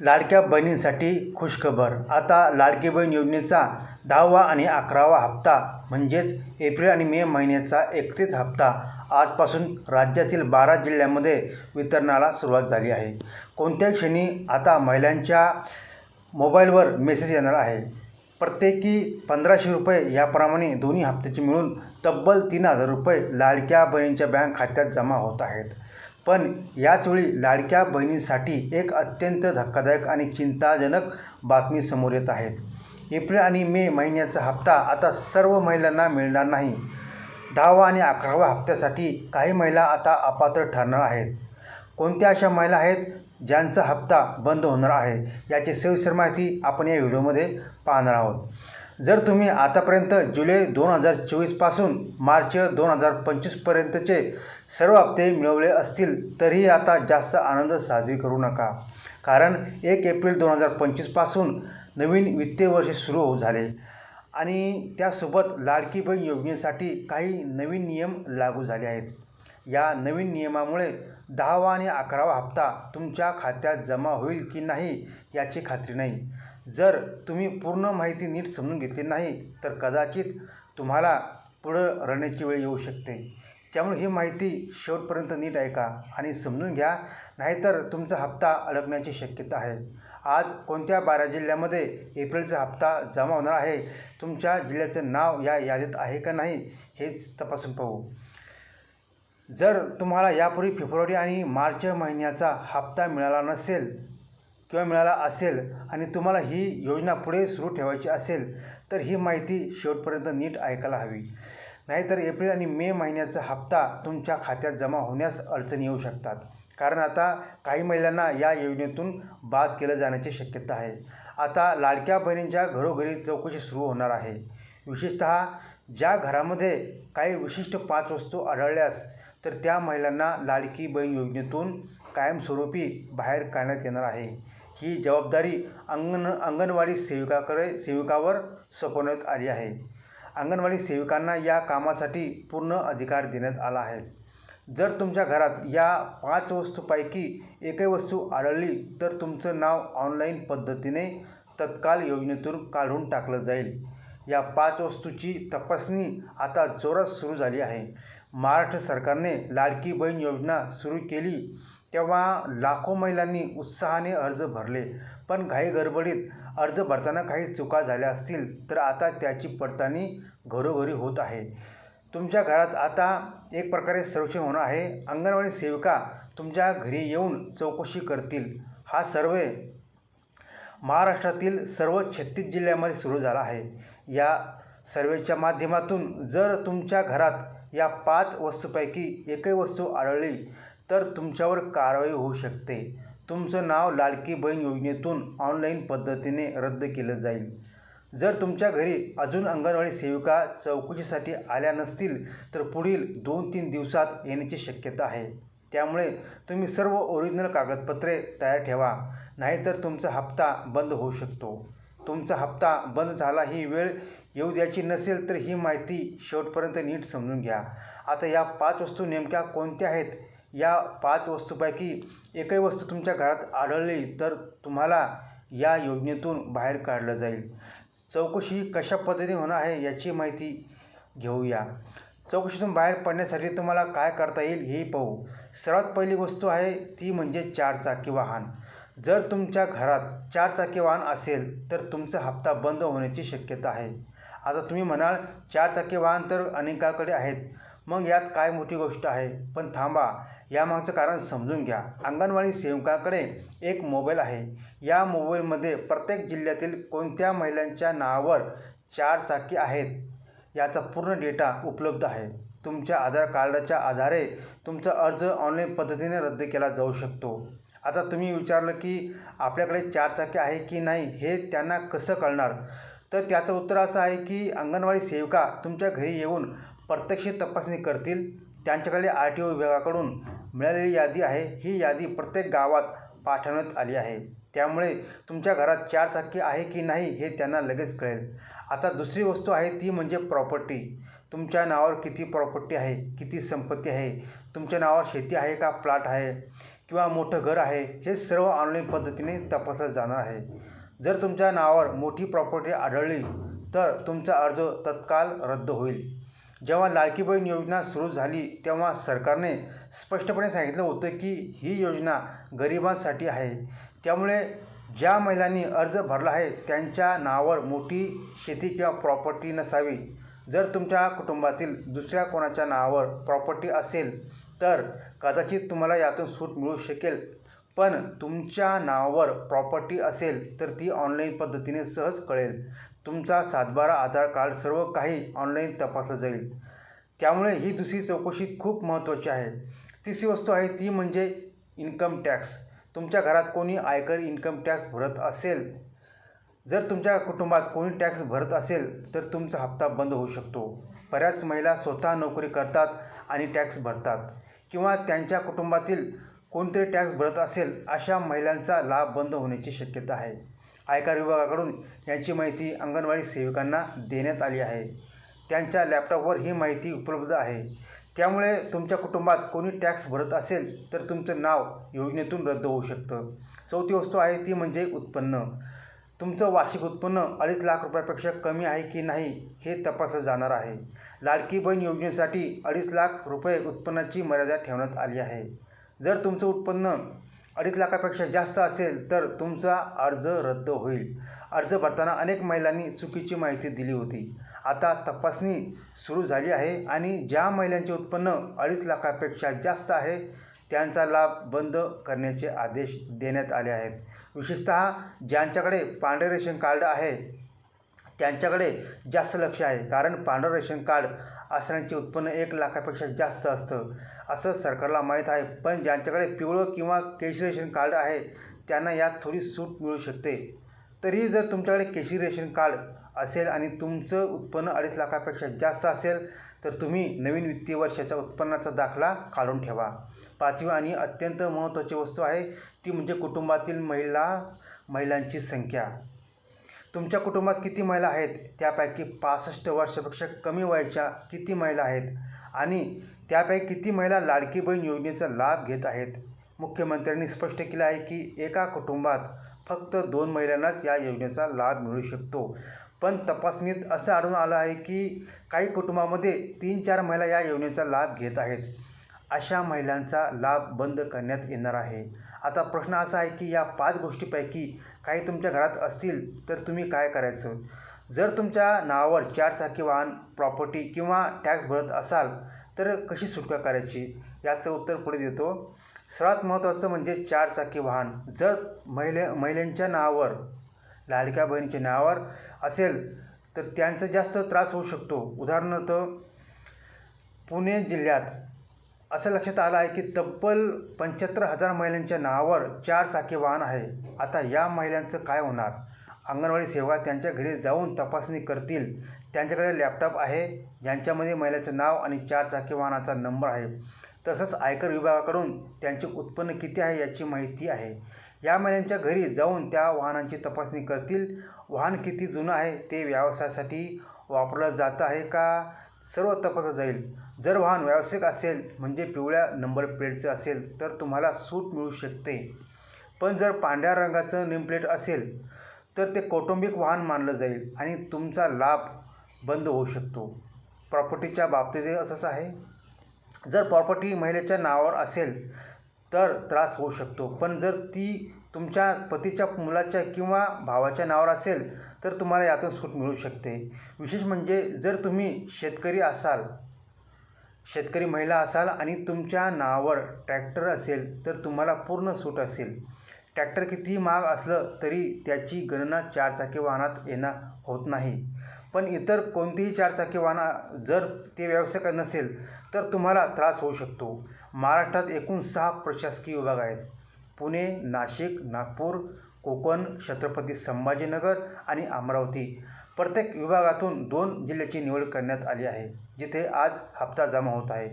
लाडक्या बहिणींसाठी खुशखबर. आता लाडकी बहीण योजनेचा दहावा आणि अकरावा हप्ता म्हणजेच एप्रिल आणि मे महिन्याचा एकतीस हप्ता. आजपासून राज्यातील बारा जिल्ह्यांमध्ये वितरणाला सुरुवात झाली आहे. कोणत्याही क्षणी आता महिलांच्या मोबाईलवर मेसेज येणार आहे. प्रत्येकी पंधराशे रुपये याप्रमाणे दोन्ही हप्त्याचे मिळून तब्बल तीन हजार रुपये लाडक्या बहिणींच्या बँक खात्यात जमा होत आहेत. पण याचवेळी लाडक्या बहिणींसाठी एक अत्यंत धक्कादायक आणि चिंताजनक बातमी समोर येत आहेत एप्रिल आणि मे महिन्याचा हप्ता आता सर्व महिलांना मिळणार नाही. दहावा आणि अकरावा हप्त्यासाठी काही महिला आता अपात्र ठरणार आहेत. कोणत्या अशा महिला आहेत ज्यांचा हप्ता बंद होणार आहे याची सविस्तर माहिती आपण या व्हिडिओमध्ये पाहणार आहोत. जर तुम्ही आतापर्यंत जुलै दोन हजार चोवीसपासून मार्च दोन हजार पंचवीसपर्यंतचे सर्व हप्ते मिळवले असतील तरीही आता जास्त आनंद साजरी करू नका. कारण एक एप्रिल दोन हजार पंचवीसपासून नवीन वित्तीय वर्ष सुरू झाले आणि त्यासोबत लाडकी बहीण योजनेसाठी काही नवीन नियम लागू झाले आहेत. या नवीन नियमामुळे दहावा आणि अकरावा हप्ता तुमच्या खात्यात जमा होईल की नाही याची खात्री नाही. जर तुम्ही पूर्ण माहिती नीट समजून घेतली नाही तर कदाचित तुम्हाला पुढं रडण्याची वेळ येऊ शकते. त्यामुळे ही माहिती शेवटपर्यंत नीट ऐका आणि समजून घ्या नाहीतर तुमचा हप्ता अडकण्याची शक्यता आहे. आज कोणत्या बारा जिल्ह्यामध्ये एप्रिलचा हप्ता जमा होणार आहे? तुमच्या जिल्ह्याचं नाव या यादीत आहे का नाही हेच तपासून पाहू. जर तुम्हाला यापूर्वी फेब्रुवारी आणि मार्च महिन्याचा हप्ता मिळाला नसेल किंवा मिळाला असेल आणि तुम्हाला ही योजना पुढे सुरू ठेवायची असेल तर ही माहिती शेवटपर्यंत नीट ऐकायला हवी. नाहीतर एप्रिल आणि मे महिन्याचा हप्ता तुमच्या खात्यात जमा होण्यास अडचणी येऊ शकतात. कारण आता काही महिलांना या योजनेतून बाद केलं जाण्याची शक्यता आहे. आता लाडक्या बहिणींच्या घरोघरी चौकशी सुरू होणार आहे. विशेषत ज्या घरामध्ये काही विशिष्ट पाच वस्तू आढळल्यास तर त्या महिलांना लाडकी बहीण योजनेतून कायमस्वरूपी बाहेर काढण्यात येणार आहे. ही जबाबदारी अंगण अंगणवाडी सेविकाकडे सेविकावर सोपवण्यात आली आहे. अंगणवाडी सेविकांना या कामासाठी पूर्ण अधिकार देण्यात आला आहे. जर तुमच्या घरात या पाच वस्तूपैकी एकही वस्तू आढळली तर तुमचं नाव ऑनलाईन पद्धतीने तत्काल योजनेतून काढून टाकलं जाईल. या पाच वस्तूची तपासणी आता जोरात सुरू झाली आहे. महाराष्ट्र सरकारने लाडकी बहीण योजना सुरू केली. तेव्हा लाखो महिलांनी उत्साहाने अर्ज भरले. पण घाई गडबडीत अर्ज भरताना काही चुका झाल्या असतील तर आता त्याची पडताळणी घरोघरी होत आहे. तुमच्या घरात आता एक प्रकारे सर्वेक्षण होणार आहे. अंगणवाडी सेविका तुमच्या घरी येऊन चौकशी करतील. हा सर्वे महाराष्ट्रातील सर्व छत्तीस जिल्ह्यामध्ये सुरू झाला आहे. या सर्वेच्या माध्यमातून जर तुमच्या घरात या पाच वस्तूपैकी एकही वस्तू आढळली तर तुमच्यावर कारवाई होऊ शकते. तुमचं नाव लाडकी बहीण योजनेतून ऑनलाईन पद्धतीने रद्द केलं जाईल. जर तुमच्या घरी अजून अंगणवाडी सेविका चौकशीसाठी आल्या नसतील तर पुढील दोन तीन दिवसात येण्याची शक्यता आहे. त्यामुळे तुम्ही सर्व ओरिजिनल कागदपत्रे तयार ठेवा नाहीतर तुमचा हप्ता बंद होऊ शकतो. तुमचा हप्ता बंद झाला ही वेळ येऊ द्यायची नसेल तर ही माहिती शेवटपर्यंत नीट समजून घ्या. आता या पाच वस्तू नेमक्या कोणत्या आहेत या पाच वस्तूपैकी एकही वस्तू तुमच्या घरात आढळली तर तुम्हाला या योजनेतून बाहेर काढलं जाईल. चौकशी कशा पद्धतीने होणार आहे याची माहिती घेऊया. चौकशीतून बाहेर पडण्यासाठी तुम्हाला काय करता येईल हे पाहू. सर्वात पहिली वस्तू आहे ती म्हणजे चारचाकी वाहन. जर तुमच्या घरात चारचाकी वाहन असेल तर तुमचा हप्ता बंद होण्याची शक्यता आहे. आता तुम्ही म्हणाल चारचाकी वाहन तर अनेकाकडे आहेत. मग यात काय मोठी गोष्ट आहे? पण थांबा. यामागचं कारण समजून घ्या. अंगणवाडी सेवकाकडे एक मोबाईल आहे. या मोबाईलमध्ये प्रत्येक जिल्ह्यातील कोणत्या महिलांच्या नावावर चार चाकी आहेत याचा पूर्ण डेटा उपलब्ध आहे. तुमच्या आधार कार्डाच्या आधारे तुमचा अर्ज ऑनलाईन पद्धतीने रद्द केला जाऊ शकतो. आता तुम्ही विचारलं की आपल्याकडे चार चाकी आहे की नाही हे त्यांना कसं कळणार? तर त्याचं उत्तर असं आहे की अंगणवाडी सेविका तुमच्या घरी येऊन प्रत्यक्ष तपासणी करतील. त्यांच्याकडे आर टी ओ विभागाकडून मिळालेली यादी आहे. ही यादी प्रत्येक गावात पाठवण्यात आली आहे. त्यामुळे तुमच्या घरात चारचाकी आहे की नाही हे त्यांना लगेच कळेल. आता दुसरी वस्तू आहे ती म्हणजे प्रॉपर्टी. तुमच्या नावावर किती प्रॉपर्टी आहे किती संपत्ती आहे तुमच्या नावावर शेती आहे का प्लॉट आहे किंवा मोठं घर आहे हे सर्व ऑनलाईन पद्धतीने तपासलं जाणार आहे. जर तुमच्या नावावर मोठी प्रॉपर्टी आढळली तर तुमचा अर्ज तत्काळ रद्द होईल. जेव्हा लाडकी बहीण योजना सुरू झाली तेव्हा सरकारने स्पष्टपणे सांगितलं होतं की ही योजना गरिबांसाठी आहे. त्यामुळे ज्या महिलांनी अर्ज भरला आहे त्यांच्या नावावर मोठी शेती किंवा प्रॉपर्टी नसावी. जर तुमच्या कुटुंबातील दुसऱ्या कोणाच्या नावावर प्रॉपर्टी असेल तर कदाचित तुम्हाला यातून सूट मिळू शकेल. पण तुमच्या नावावर प्रॉपर्टी असेल तर ती ऑनलाईन पद्धतीने सहज कळेल. तुमचा सातबारा आधार कार्ड सर्व काही ऑनलाईन तपासलं जाईल. त्यामुळे ही दुसरी चौकशी खूप महत्त्वाची आहे. तिसरी वस्तू आहे ती म्हणजे इन्कम टॅक्स तुमच्या घरात कोणी आयकर इन्कम टॅक्स भरत असेल जर तुमच्या कुटुंबात कोणी टॅक्स भरत असेल तर तुमचा हप्ता बंद होऊ शकतो. बऱ्याच महिला स्वतः नोकरी करतात आणि टॅक्स भरतात किंवा त्यांच्या कुटुंबातील कोणतरी टॅक्स भरत असेल अशा महिलांचा लाभ बंद होण्याची शक्यता आहे. आयकर विभागाकडून यांची माहिती अंगणवाडी सेविकांना देण्यात आली आहे. त्यांच्या लॅपटॉपवर ही माहिती उपलब्ध आहे. त्यामुळे तुमच्या कुटुंबात कोणी टॅक्स भरत असेल तर तुमचं नाव योजनेतून रद्द होऊ शकतं. चौथी वस्तू आहे ती म्हणजे उत्पन्न. तुमचं वार्षिक उत्पन्न अडीच लाख रुपयापेक्षा कमी आहे की नाही हे तपासलं जाणार आहे. लाडकी बहीण योजनेसाठी अडीच लाख रुपये उत्पन्नाची मर्यादा ठेवण्यात आली आहे. जर तुमचं उत्पन्न अडीच लाखापेक्षा जास्त असेल तर तुमचा अर्ज रद्द होईल. अर्ज भरताना अनेक महिलांनी चुकीची माहिती दिली होती. आता तपासणी सुरू झाली आहे आणि ज्या महिलांचे उत्पन्न अडीच लाखापेक्षा जास्त आहे त्यांचा लाभ बंद करण्याचे आदेश देण्यात आले आहेत. विशेषतः ज्यांच्याकडे पांढरे रेशन कार्ड आहे त्यांच्याकडे जास्त लक्ष आहे. कारण पांढरं रेशन कार्ड असण्याचे उत्पन्न एक लाखापेक्षा जास्त असतं. असं सरकारला माहीत आहे पण ज्यांच्याकडे पिवळं किंवा केशरी रेशन कार्ड आहे त्यांना यात थोडी सूट मिळू शकते. तरीही जर तुमच्याकडे केशरी रेशन कार्ड असेल आणि तुमचं उत्पन्न अडीच लाखापेक्षा जास्त असेल तर तुम्ही नवीन वित्तीय वर्षाच्या उत्पन्नाचा दाखला काढून ठेवा. पाचवी आणि अत्यंत महत्त्वाची वस्तू आहे ती म्हणजे कुटुंबातील महिला महिलांची संख्या. तुमच्या कुटुंबात किती महिला आहेत? त्यापैकी पासष्ट वर्षापेक्षा कमी वयाच्या किती महिला आहेत? आणि त्यापैकी किती महिला लाडकी बहीण योजनेचा लाभ घेत आहेत? मुख्यमंत्र्यांनी स्पष्ट केलं आहे की एका कुटुंबात फक्त दोन महिलांनाच या योजनेचा लाभ मिळू शकतो. पण तपासणीत असं आढळून आलं आहे की काही कुटुंबामध्ये तीन चार महिला या योजनेचा लाभ घेत आहेत. अशा महिलांचा लाभ बंद करण्यात येणार आहे. आता प्रश्न असा आहे की या पाच गोष्टीपैकी काही तुमच्या घरात असतील तर तुम्ही काय करायचं? जर तुमच्या नावावर चारचाकी वाहन प्रॉपर्टी किंवा टॅक्स भरत असाल तर कशी सुटका करायची? याचं उत्तर पुढे देतो. सर्वात महत्त्वाचं म्हणजे चारचाकी वाहन. जर महिले महिलांच्या नावावर लाडक्या बहिणीच्या नावावर असेल तर त्यांचा जास्त त्रास होऊ शकतो. उदाहरणार्थ पुणे जिल्ह्यात असं लक्षात आलं आहे की तब्बल पंच्याहत्तर हजार महिलांच्या नावावर चार चाकी वाहन आहे. आता या महिलांचं काय होणार? अंगणवाडी सेवा त्यांच्या घरी जाऊन तपासणी करतील. त्यांच्याकडे लॅपटॉप आहे. ज्यांच्यामध्ये महिलेचं नाव आणि चार चाकी वाहनाचा नंबर आहे. तसंच आयकर विभागाकडून त्यांचे उत्पन्न किती आहे याची माहिती आहे. या महिलांच्या घरी जाऊन त्या वाहनांची तपासणी करतील. वाहन किती जुनं आहे ते व्यवसायासाठी वापरलं जात आहे का? सर्व तपासलं जाईल. जर वाहन व्यावसायिक असेल म्हणजे पिवळ्या नंबर प्लेटचं असेल तर तुम्हाला सूट मिळू शकते. पण जर पांढऱ्या रंगाचं नेमप्लेट असेल तर ते कौटुंबिक वाहन मानलं जाईल आणि तुमचा लाभ बंद होऊ शकतो. प्रॉपर्टीच्या बाबतीतही असंच आहे. जर प्रॉपर्टी महिलेच्या नावावर असेल तर त्रास होऊ शकतो. पण जर ती तुमच्या पतीच्या मुलाच्या किंवा भावाच्या नावावर असेल तर तुम्हाला यातून सूट मिळू शकते. विशेष म्हणजे जर तुम्ही शेतकरी असाल शेतकरी महिला असाल आणि तुमच्या नावावर ट्रॅक्टर असेल तर तुम्हाला पूर्ण सूट असेल. ट्रॅक्टर कितीही महाग असलं तरी त्याची गणना चारचाकी वाहनात येणार होत नाही. पण इतर कोणतीही चारचाकी वाहना जर ते व्यावसायिक नसेल तर तुम्हाला त्रास होऊ शकतो. महाराष्ट्रात एकूण सहा प्रशासकीय विभाग आहेत. पुणे नाशिक नागपूर कोकण छत्रपती संभाजीनगर आणि अमरावती. प्रत्येक विभागातून दोन जिल्ह्याची निवड करण्यात आली आहे जिथे आज हप्ता जमा होत आहे.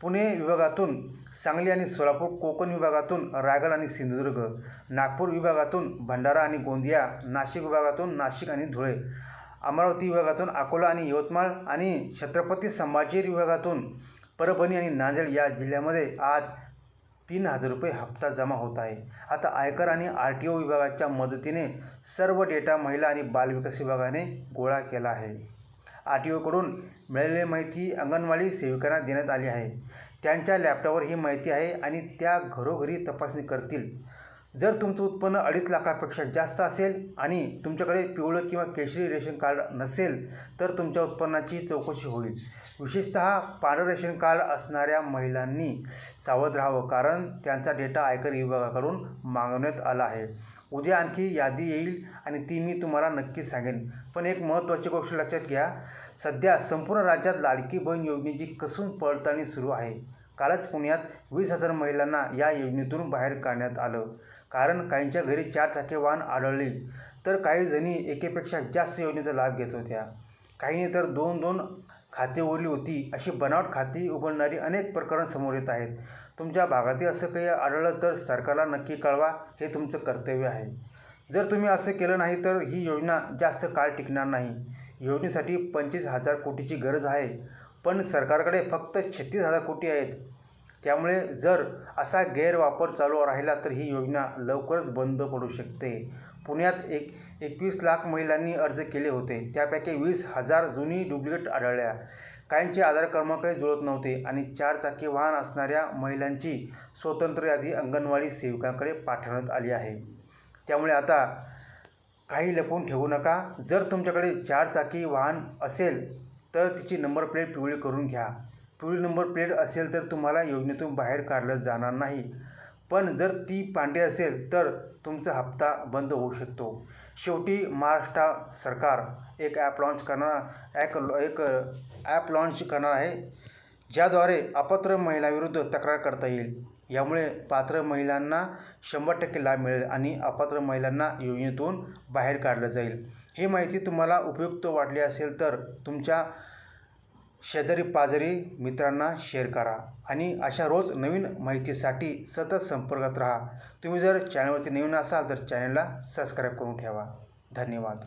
पुणे विभागातून सांगली आणि सोलापूर कोकण विभागातून रायगड आणि सिंधुदुर्ग नागपूर विभागातून भंडारा आणि गोंदिया नाशिक विभागातून नाशिक आणि धुळे अमरावती विभागातून अकोला आणि यवतमाळ आणि छत्रपती संभाजी विभागातून परभणी आणि नांदेड या जिल्ह्यामध्ये आज तीन हजार रुपये हप्ता जमा होत आहे. आता आयकर आणि आर टी ओ विभागाच्या मदतीने सर्व डेटा महिला आणि बालविकास विभागाने गोळा केला आहे. आर टी ओकडून मिळालेली माहिती अंगणवाडी सेविकांना देण्यात आली आहे. त्यांच्या लॅपटॉपवर ही माहिती आहे आणि त्या घरोघरी तपासणी करतील. जर तुमचं उत्पन्न अडीच लाखापेक्षा जास्त असेल आणि तुमच्याकडे पिवळं किंवा केशरी रेशन कार्ड नसेल तर तुमच्या उत्पन्नाची चौकशी होईल. विशेषतः पांढरं रेशन कार्ड असणाऱ्या महिलांनी सावध राहावं कारण त्यांचा डेटा आयकर विभागाकडून मागवण्यात आला आहे. उद्या आणखी यादी येईल आणि ती मी तुम्हाला नक्की सांगेन. पण एक महत्त्वाची गोष्ट लक्षात घ्या. सध्या संपूर्ण राज्यात लाडकी बहीण योजनेची कसून पडताळणी सुरू आहे. कालच पुण्यात वीस हजार महिलांना या योजनेतून बाहेर काढण्यात आलं. कारण काहींच्या घरी चार चाके वाहन आढळले तर काही जणी एकेपेक्षा जास्त योजनेचा लाभ घेत होत्या. काहींनी तर दोन दोन खाते ओली होती अशी बनावट खाती उघडणारी अनेक प्रकरण समोर येत आहेत. तुमच्या भागातील असं काही आढळलं तर सरकारला नक्की कळवा हे तुमचं कर्तव्य आहे. जर तुम्ही असं केलं नाही तर ही योजना जास्त काळ टिकणार नाही. योजनेसाठी पंचवीस हजार कोटीची गरज आहे पण सरकारकडे फक्त छत्तीस हजार कोटी आहेत. त्यामुळे जर असा गैरवापर चालू राहिला तर ही योजना लवकरच बंद पडू शकते. पुण्यात एक एकवीस लाख महिलांनी अर्ज केले होते. त्यापैकी वीस हजार जुनी डुप्लिकेट आढळल्या. काहींचे आधार क्रमांकही जुळत नव्हते आणि चार चाकी वाहन असणाऱ्या महिलांची स्वतंत्र यादी अंगणवाडी सेविकांकडे पाठवण्यात आली आहे. त्यामुळे आता काही लपवून ठेवू नका. जर तुमच्याकडे चार चाकी वाहन असेल तर तिची नंबर प्लेट पिवळी करून घ्या. पिवळी नंबर प्लेट असेल तर तुम्हाला योजनेतून बाहेर काढलं जाणार नाही. पण जर ती पांढरी असेल तर तुमचा हप्ता बंद होऊ शकतो. शेवटी महाराष्ट्र सरकार एक ॲप लॉन्च करणार ॲक एक ॲप लॉन्च करणार आहे ज्याद्वारे अपात्र महिलाविरुद्ध तक्रार करता येईल. यामुळे पात्र महिलांना शंभर टक्के लाभ मिळेल आणि अपात्र महिलांना योजनेतून बाहेर काढलं जाईल. ही माहिती तुम्हाला उपयुक्त वाटली असेल तर तुमच्या शेजारी पाजारी मित्रांना शेअर करा आणि अशा रोज नवीन माहितीसाठी सतत संपर्कात राहा. तुम्ही जर चॅनलवरती नवीन असाल तर चॅनलला सबस्क्राईब करून ठेवा. धन्यवाद.